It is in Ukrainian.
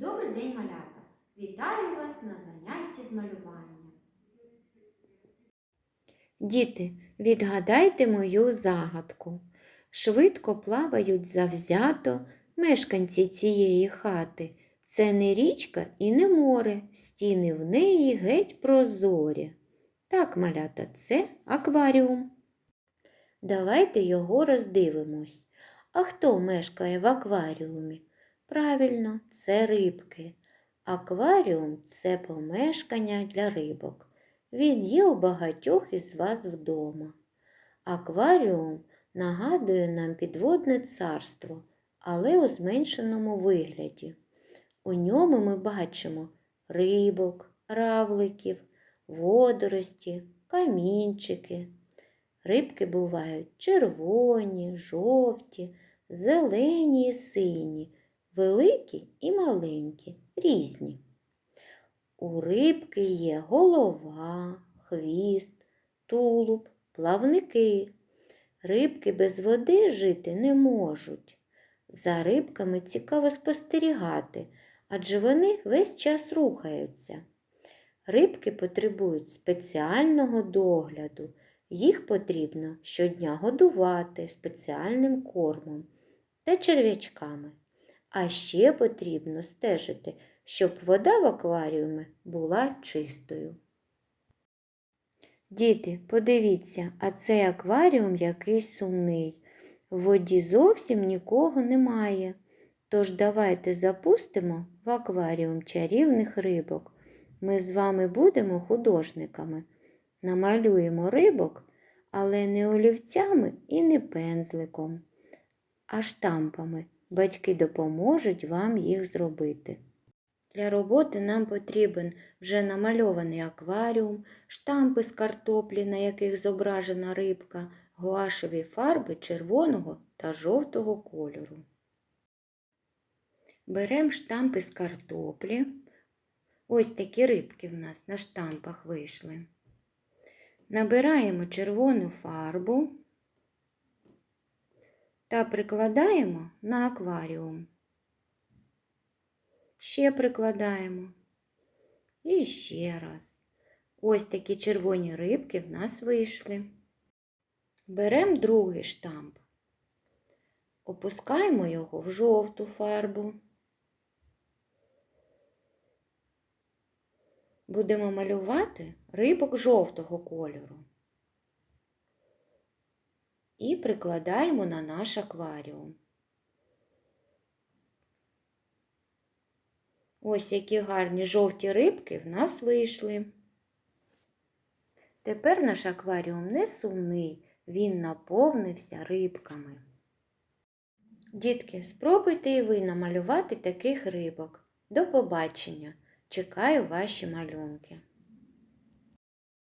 Добрий день, малята! Вітаю вас на занятті з малювання. Діти, відгадайте мою загадку. Швидко плавають завзято мешканці цієї хати. Це не річка і не море, стіни в неї геть прозорі. Так, малята, це акваріум. Давайте його роздивимось. А хто мешкає в акваріумі? Правильно, це рибки. Акваріум це помешкання для рибок. Він є у багатьох із вас вдома. Акваріум нагадує нам підводне царство, але у зменшеному вигляді. У ньому ми бачимо рибок, равликів, водорості, камінчики. Рибки бувають червоні, жовті, зелені і сині, великі і маленькі, різні. У рибки є голова, хвіст, тулуб, плавники. Рибки без води жити не можуть. За рибками цікаво спостерігати, адже вони весь час рухаються. Рибки потребують спеціального догляду. Їх потрібно щодня годувати спеціальним кормом та черв'ячками. А ще потрібно стежити, щоб вода в акваріумі була чистою. Діти, подивіться, а цей акваріум якийсь сумний. В воді зовсім нікого немає. Тож давайте запустимо в акваріум чарівних рибок. Ми з вами будемо художниками. Намалюємо рибок, але не олівцями і не пензликом, а штампами. Батьки допоможуть вам їх зробити. Для роботи нам потрібен вже намальований акваріум, штампи з картоплі, на яких зображена рибка, гуашеві фарби червоного та жовтого кольору. Беремо штампи з картоплі. Ось такі рибки в нас на штампах вийшли. Набираємо червону фарбу та прикладаємо на акваріум. Ще прикладаємо. І ще раз. Ось такі червоні рибки в нас вийшли. Беремо другий штамп. Опускаємо його в жовту фарбу. Будемо малювати рибок жовтого кольору. І прикладаємо на наш акваріум. Ось які гарні жовті рибки в нас вийшли. Тепер наш акваріум не сумний, він наповнився рибками. Дітки, спробуйте і ви намалювати таких рибок. До побачення! Чекаю ваші малюнки.